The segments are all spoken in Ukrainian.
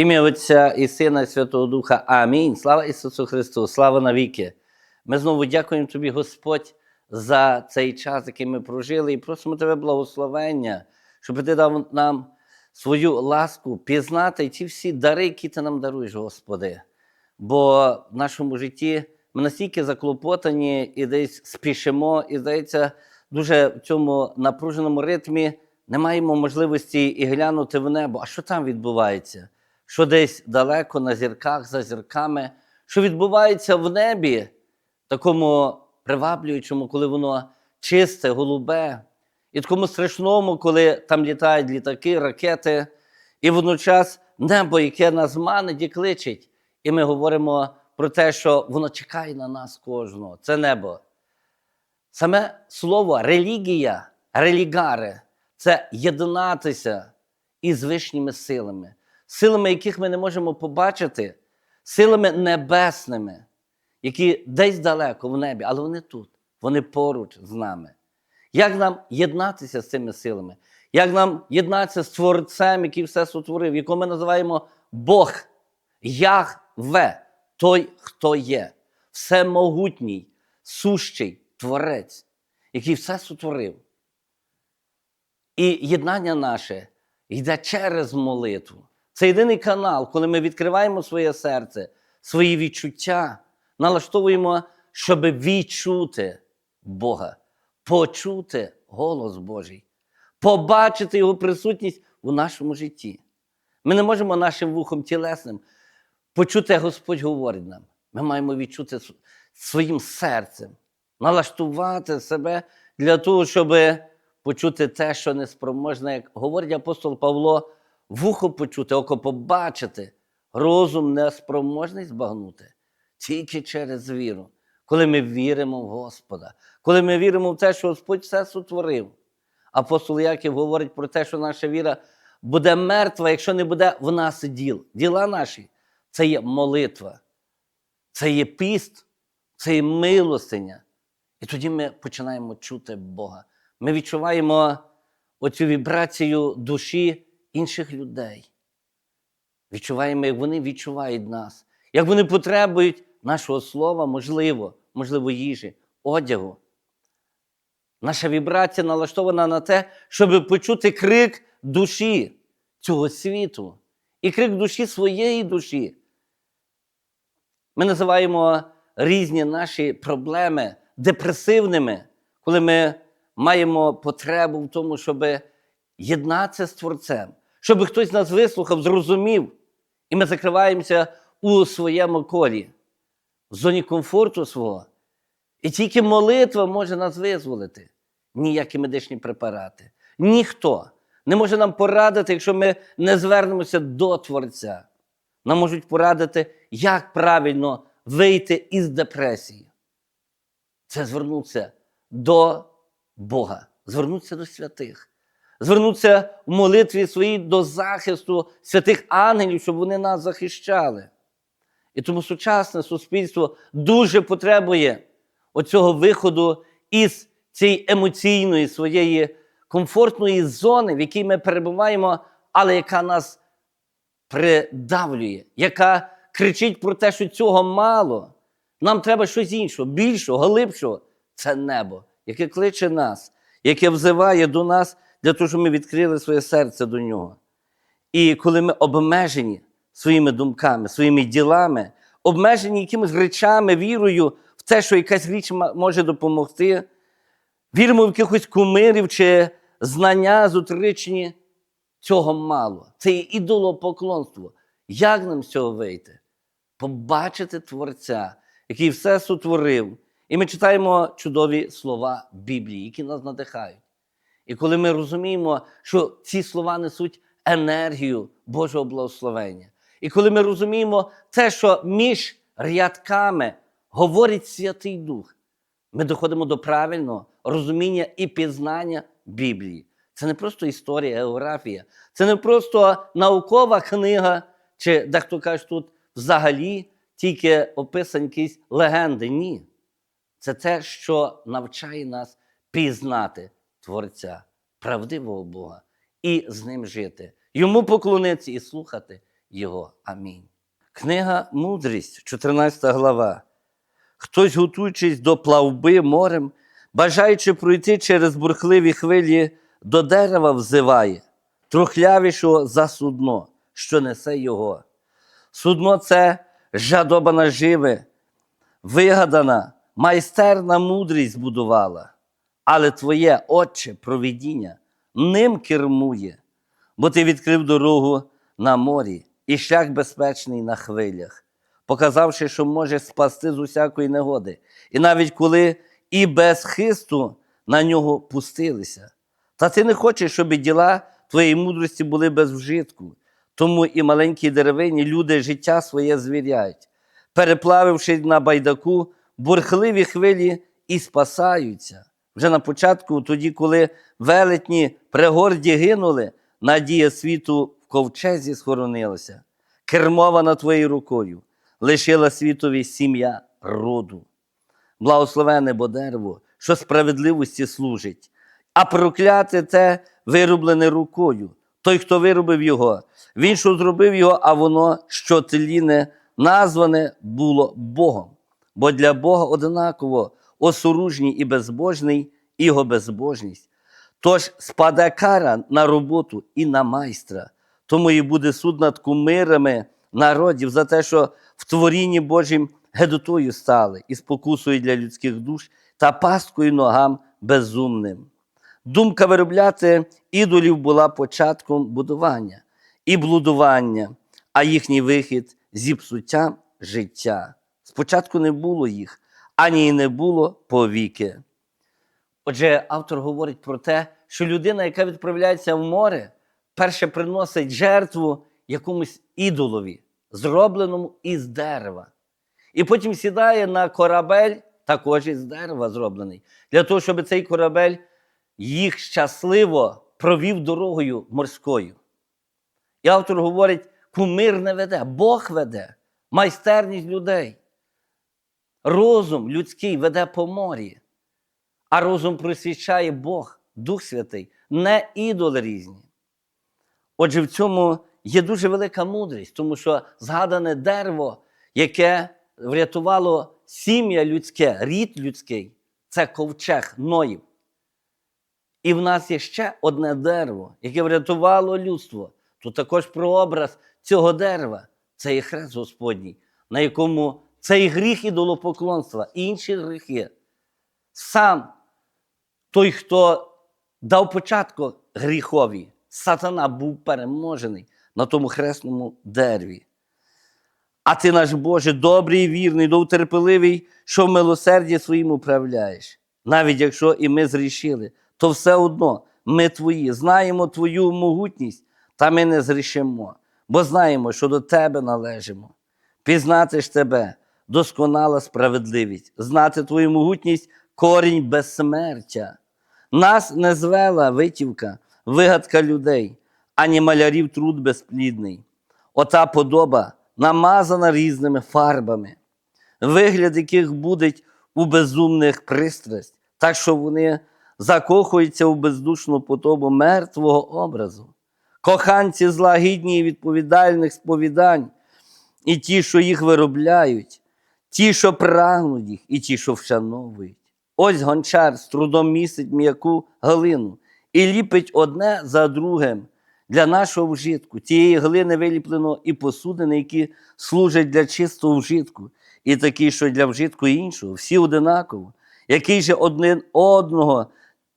Ім'я Отця і Сина, і Святого Духа. Амінь. Слава Ісусу Христу, слава навіки. Ми знову дякуємо Тобі, Господь, за цей час, який ми прожили, і просимо Тебе благословення, щоб Ти дав нам свою ласку пізнати ті всі дари, які ти нам даруєш, Господи. Бо в нашому житті ми настільки заклопотані і десь спішимо, і здається, дуже в цьому напруженому ритмі не маємо можливості і глянути в небо. А що там відбувається? Що десь далеко на зірках, за зірками, що відбувається в небі, такому приваблюючому, коли воно чисте, голубе, і такому страшному, коли там літають літаки, ракети, і водночас небо, яке нас манить і кличить. І ми говоримо про те, що воно чекає на нас кожного. Це небо. Саме слово релігія, релігаре це єднатися із вишніми силами, силами, яких ми не можемо побачити, силами небесними, які десь далеко в небі, але вони тут, вони поруч з нами. Як нам єднатися з цими силами? Як нам єднатися з Творцем, який все сотворив, якого ми називаємо Бог, Яхве, той, хто є, всемогутній, сущий Творець, який все сотворив. І єднання наше йде через молитву. Це єдиний канал, коли ми відкриваємо своє серце, свої відчуття, налаштовуємо, щоб відчути Бога, почути голос Божий, побачити Його присутність у нашому житті. Ми не можемо нашим вухом тілесним почути, Господь говорить нам. Ми маємо відчути своїм серцем, налаштувати себе для того, щоб почути те, що неспроможне, як говорить апостол Павло, вухо почути, око побачити, розум неспроможний збагнути тільки через віру. Коли ми віримо в Господа, коли ми віримо в те, що Господь все сотворив. Апостол Яків говорить про те, що наша віра буде мертва, якщо не буде в нас діл. Діла наші це є молитва, це є піст, це є милостиня. І тоді ми починаємо чути Бога. Ми відчуваємо оцю вібрацію душі інших людей. Відчуваємо, як вони відчувають нас, як вони потребують нашого слова, можливо, можливо, їжі, одягу. Наша вібрація налаштована на те, щоб почути крик душі цього світу і крик душі своєї душі. Ми називаємо різні наші проблеми депресивними, коли ми маємо потребу в тому, щоб єднатися з Творцем, щоб хтось нас вислухав, зрозумів, і ми закриваємося у своєму колі, в зоні комфорту свого. І тільки молитва може нас визволити. Ніякі медичні препарати. Ніхто не може нам порадити, якщо ми не звернемося до Творця. Нам можуть порадити, як правильно вийти із депресії. Це звернутися до Бога, звернутися до святих, звернутися в молитві своїй до захисту святих ангелів, щоб вони нас захищали. І тому сучасне суспільство дуже потребує оцього виходу із цієї емоційної своєї комфортної зони, в якій ми перебуваємо, але яка нас придавлює, яка кричить про те, що цього мало. Нам треба щось іншого, більшого, глибшого. Це небо, яке кличе нас, яке взиває до нас для того, щоб ми відкрили своє серце до нього. І коли ми обмежені своїми думками, своїми ділами, обмежені якимись речами, вірою в те, що якась річ може допомогти, віримо в якихось кумирів чи знання зутричні, цього мало. Це є ідолопоклонство. Як нам з цього вийти? Побачити Творця, який все сотворив. І ми читаємо чудові слова Біблії, які нас надихають. І коли ми розуміємо, що ці слова несуть енергію Божого благословення, і коли ми розуміємо те, що між рядками говорить Святий Дух, ми доходимо до правильного розуміння і пізнання Біблії. Це не просто історія, географія, це не просто наукова книга, чи дехто каже, тут взагалі тільки описані якісь легенди. Ні. Це те, що навчає нас пізнати Творця, правдивого Бога, і з ним жити, йому поклонитися і слухати Його. Амінь. Книга Мудрість, 14 глава. Хтось, готуючись до плавби морем, бажаючи пройти через бурхливі хвилі, до дерева взиває, трухлявішого за судно, що несе його. Судно це жадоба наживе, вигадана, майстерна мудрість збудувала, але твоє Отче провидіння ним кермує, бо ти відкрив дорогу на морі і шлях безпечний на хвилях, показавши, що може спасти з усякої негоди, і навіть коли і без хисту на нього пустилися. Та ти не хочеш, щоб діла твоєї мудрості були без вжитку. Тому і маленькі деревині люди життя своє звіряють, переплавивши на байдаку бурхливі хвилі і спасаються. Вже на початку, тоді, коли велетні пригорді гинули, надія світу в ковчезі схоронилася. Кермована твоєю рукою, лишила світові сім'я роду. Благословене бо дерево, що справедливості служить, а прокляте те вироблене рукою. Той, хто виробив його, він, що зробив його, а воно, що тліне, назване було Богом. Бо для Бога однаково осоружній і безбожний, його безбожність. Тож спаде кара на роботу і на майстра, тому і буде суд над кумирами народів за те, що в творінні Божім гедотою стали і спокусою для людських душ та пасткою ногам безумним. Думка виробляти ідолів була початком будування і блудування, а їхній вихід зіпсуття життя. Спочатку не було їх, ані й не було повіки. Отже, автор говорить про те, що людина, яка відправляється в море, перше приносить жертву якомусь ідолові, зробленому із дерева. І потім сідає на корабель, також із дерева зроблений, для того, щоб цей корабель їх щасливо провів дорогою морською. І автор говорить: кумир не веде, Бог веде, майстерність людей. Розум людський веде по морі, а розум просвічає Бог, Дух Святий, не ідоли різні. Отже, в цьому є дуже велика мудрість, тому що згадане дерево, яке врятувало сім'я людське, рід людський, це ковчег Ноїв. І в нас є ще одне дерево, яке врятувало людство. Тут також прообраз цього дерева це є хрест Господній, на якому цей гріх ідолопоклонства, і інші гріхи. Сам той, хто дав початку гріхові, сатана був переможений на тому хресному дереві. А ти, наш Боже, добрий і вірний, довтерпеливий, що в милосерді своїм управляєш. Навіть якщо і ми зрішили, то все одно ми твої, знаємо твою могутність, та ми не зрішимо, бо знаємо, що до тебе належимо. Пізнати ж тебе, досконала справедливість, знати твою могутність, корінь безсмертя. Нас не звела витівка, вигадка людей, ані малярів труд безплідний. Ота подоба намазана різними фарбами, вигляд яких буде у безумних пристрасть, так що вони закохуються у бездушну подобу мертвого образу. Коханці зла гідні і відповідальних сповідань, і ті, що їх виробляють, ті, що прагнуть їх, і ті, що вшановують. Ось гончар з трудом місить м'яку глину і ліпить одне за другим для нашого вжитку. Тієї глини виліплено і посудини, які служать для чистого вжитку, і такі, що для вжитку іншого, всі одинаково, який же один одного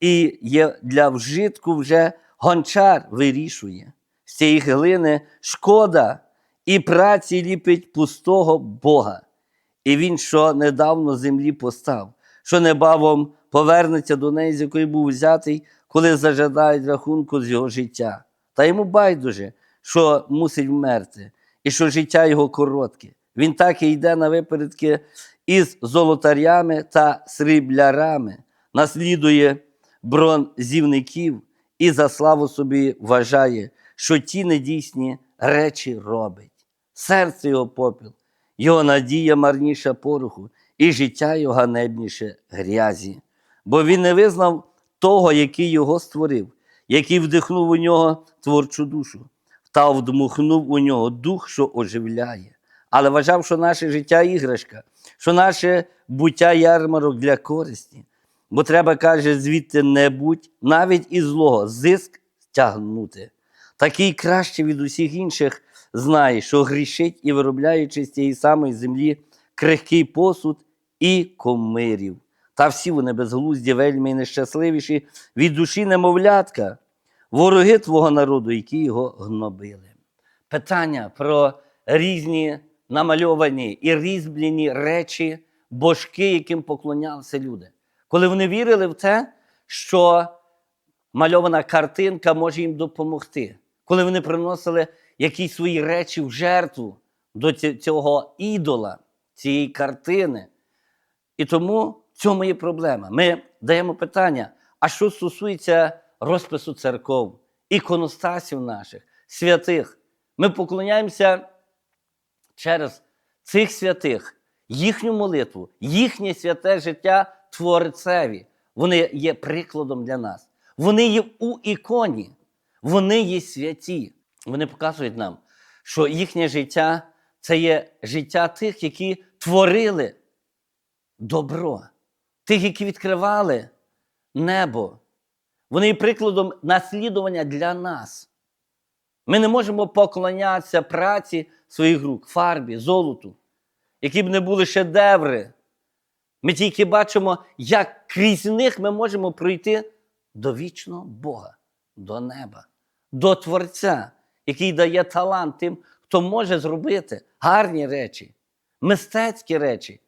і є для вжитку вже гончар вирішує. З цієї глини шкода і праці ліпить пустого Бога. І він, що недавно землі постав, що небавом повернеться до неї, з якої був взятий, коли зажадають рахунку з його життя. Та йому байдуже, що мусить вмерти, і що життя його коротке. Він так і йде на випередки із золотарями та сріблярами, наслідує бронзівників і за славу собі вважає, що ті недійсні речі робить. Серце його попіл, його надія марніша пороху, і життя його ганебніше грязі. Бо він не визнав того, який його створив, який вдихнув у нього творчу душу. Та вдмухнув у нього дух, що оживляє. Але вважав, що наше життя іграшка, що наше буття ярмарок для користі. Бо треба, каже, звідти не будь, навіть із злого зиск стягнути. Такий краще від усіх інших знає, що грішить і виробляючи з тієї самої землі крихкий посуд і комирів. Та всі вони безглузді, вельми і нещасливіші від душі немовлятка, вороги твого народу, які його гнобили. Питання про різні намальовані і різьблені речі, божки, яким поклонялися люди. Коли вони вірили в те, що мальована картинка може їм допомогти. Коли вони приносили якісь свої речі в жертву до цього ідола, цієї картини. І тому в цьому є проблема. Ми даємо питання: а що стосується розпису церков, іконостасів наших, святих, ми поклоняємося через цих святих, їхню молитву, їхнє святе життя Творцеві. Вони є прикладом для нас. Вони є у іконі, вони є святі. Вони показують нам, що їхнє життя це є життя тих, які творили добро, тих, які відкривали небо. Вони є прикладом наслідування для нас. Ми не можемо поклонятися праці своїх рук, фарбі, золоту, які б не були шедеври. Ми тільки бачимо, як крізь них ми можемо пройти до вічного Бога, до неба, до Творця, який дає талант тим, хто може зробити гарні речі, мистецькі речі.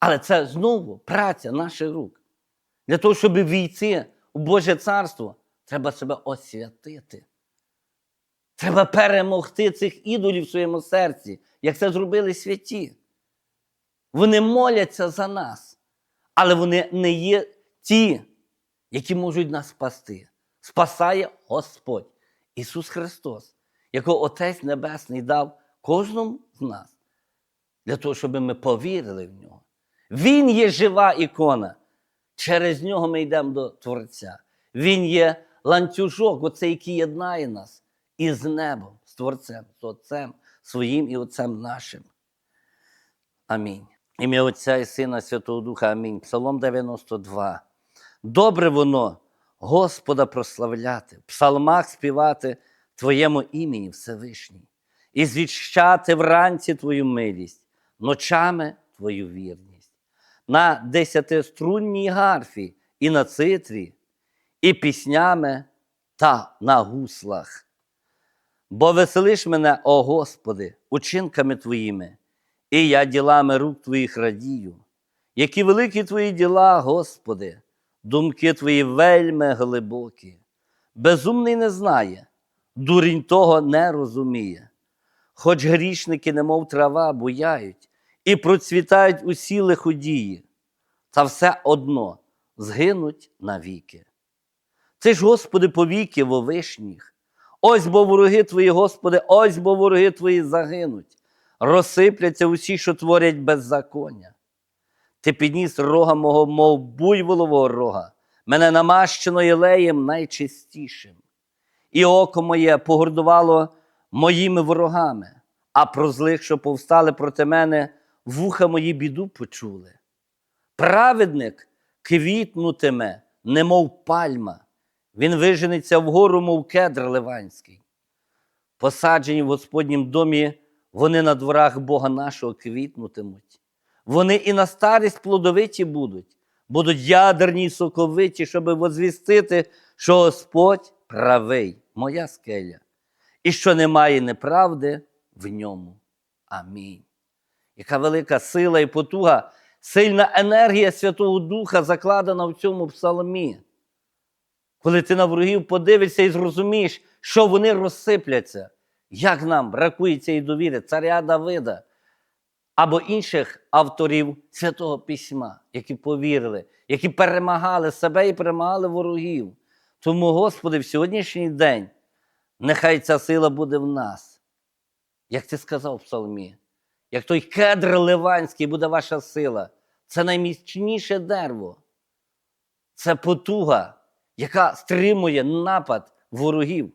Але це знову праця наших рук. Для того, щоб війти у Боже царство, треба себе освятити. Треба перемогти цих ідолів в своєму серці, як це зробили святі. Вони моляться за нас, але вони не є ті, які можуть нас спасти. Спасає Господь Ісус Христос, якого Отець Небесний дав кожному з нас, для того, щоб ми повірили в нього. Він є жива ікона. Через нього ми йдемо до Творця. Він є ланцюжок, оцей, який єднає нас із небом, з Творцем, з Отцем своїм і Отцем нашим. Амінь. Ім'я Отця і Сина Святого Духа. Амінь. Псалом 92. Добре воно Господа прославляти, в псалмах співати Твоєму імені Всевишній, і звіщати вранці Твою милість, ночами Твою вірність, на десятиструнній гарфі і на цитрі, і піснями та на гуслах. Бо веселиш мене, о Господи, учинками Твоїми, і я ділами рук Твоїх радію. Які великі Твої діла, Господи, думки Твої вельми глибокі. Безумний не знає, дурінь того не розуміє. Хоч грішники, немов трава, буяють і процвітають усі лиходії, та все одно згинуть навіки. Це ж, Господи, повіки вовишніх. Ось бо вороги Твої, Господи, ось бо вороги Твої загинуть, розсипляться усі, що творять беззаконня. Ти підніс рога мого, мов буйволового рога, мене намащено єлеєм найчистішим. І око моє погордувало моїми ворогами, а про злих, що повстали проти мене, вуха мої біду почули. Праведник квітнутиме, немов пальма, він виженеться вгору, мов кедр ливанський. Посаджені в Господнім домі, вони на дворах Бога нашого квітнутимуть. Вони і на старість плодовиті будуть, будуть ядерні й соковиті, щоб возвістити, що Господь правий, моя скеля, і що немає неправди в ньому. Амінь. Яка велика сила і потуга, сильна енергія Святого Духа закладена в цьому псалмі. Коли ти на ворогів подивишся і зрозумієш, що вони розсипляться, як нам бракує цієї довіри, царя Давида або інших авторів Святого Письма, які повірили, які перемагали себе і перемагали ворогів. Тому, Господи, в сьогоднішній день нехай ця сила буде в нас. Як ти сказав в псалмі, як той кедр ливанський буде ваша сила, це найміцніше дерево. Це потуга, яка стримує напад ворогів.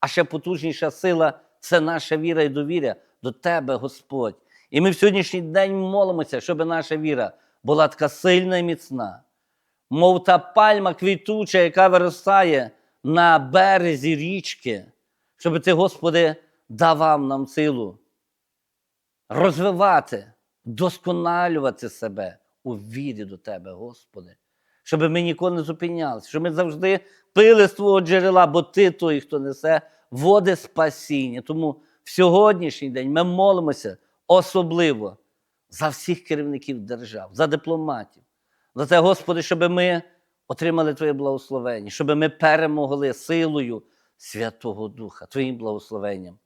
а ще потужніша сила це наша віра і довіря до Тебе, Господь. І ми в сьогоднішній день молимося, щоб наша віра була така сильна і міцна, мов та пальма квітуча, яка виростає на березі річки, щоб Ти, Господи, давав нам силу розвивати, досконалювати себе у вірі до Тебе, Господи. Щоб ми ніколи не зупинялися, щоб ми завжди пили з Твого джерела, бо Ти той, хто несе води спасіння. Тому в сьогоднішній день ми молимося особливо за всіх керівників держав, за дипломатів, за те, Господи, щоб ми отримали Твоє благословення, щоб ми перемогли силою Святого Духа, Твоїм благословенням.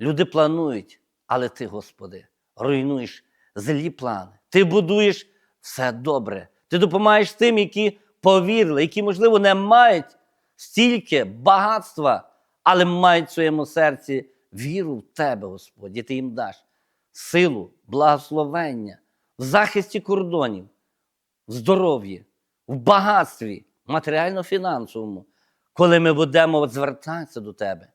Люди планують, але ти, Господи, руйнуєш злі плани. Ти будуєш все добре. Ти допомагаєш тим, які повірили, які, можливо, не мають стільки багатства, але мають в своєму серці віру в Тебе, Господь, і ти їм даш силу, благословення в захисті кордонів, в здоров'ї, в багатстві, матеріально-фінансовому, коли ми будемо звертатися до Тебе.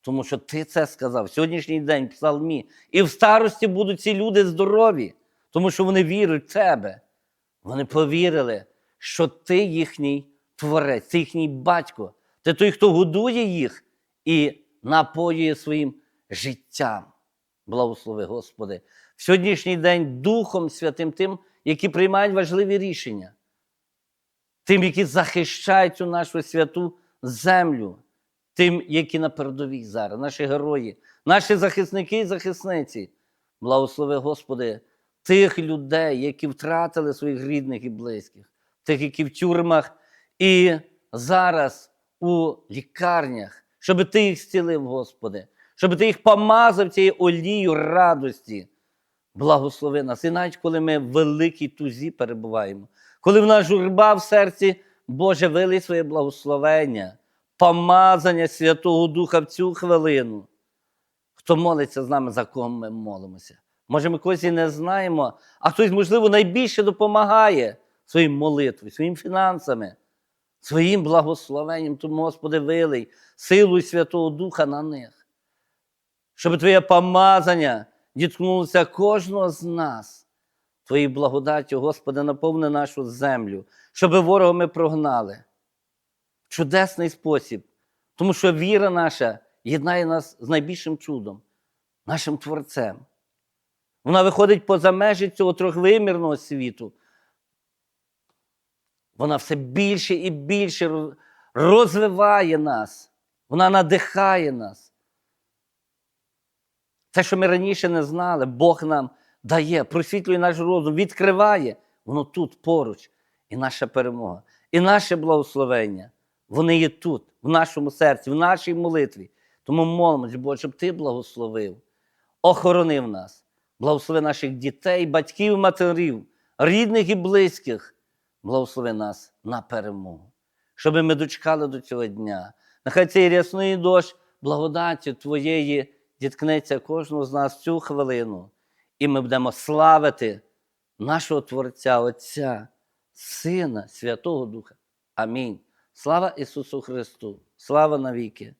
Тому що ти це сказав сьогоднішній день псалмі. І в старості будуть ці люди здорові, тому що вони вірують в тебе. Вони повірили, що ти їхній творець, ти їхній батько, ти той, хто годує їх і напоює своїм життям. Благослови, Господи, в сьогоднішній день Духом Святим тим, які приймають важливі рішення, тим, які захищають цю нашу святу землю тим, які на передовій зараз, наші герої, наші захисники і захисниці. Благослови, Господи, тих людей, які втратили своїх рідних і близьких, тих, які в тюрмах і зараз у лікарнях, щоб Ти їх зцілив, Господи, щоб Ти їх помазав цією олією радості. Благослови нас. І навіть коли ми в великій тузі перебуваємо, коли в нас журба в серці, Боже, вилий своє благословення помазання Святого Духа в цю хвилину. Хто молиться з нами, за кого ми молимося? Може, ми когось і не знаємо, а хтось, можливо, найбільше допомагає своїм молитвою, своїм фінансами, своїм благословенням. Тому, Господи, вилий силу Святого Духа на них, щоб Твоє помазання діткнулося кожного з нас. Твоєю благодаттю, Господи, наповни нашу землю, щоб ворога ми прогнали чудесний спосіб, тому що віра наша єднає нас з найбільшим чудом, нашим Творцем. Вона виходить поза межі цього трьохвимірного світу. Вона все більше і більше розвиває нас, вона надихає нас. Те, що ми раніше не знали, Бог нам дає, просвітлює наш розум, відкриває. Воно тут поруч. І наша перемога, і наше благословення. Вони є тут, в нашому серці, в нашій молитві. Тому молимось, Боже, щоб Ти благословив, охоронив нас, благослови наших дітей, батьків, матерів, рідних і близьких. Благослови нас на перемогу, щоб ми дочекали до цього дня. Нехай цей рясний дощ благодаті Твоєї діткнеться кожного з нас цю хвилину, і ми будемо славити нашого Творця, Отця, Сина, Святого Духа. Амінь. Слава Ісусу Христу! Слава навіки!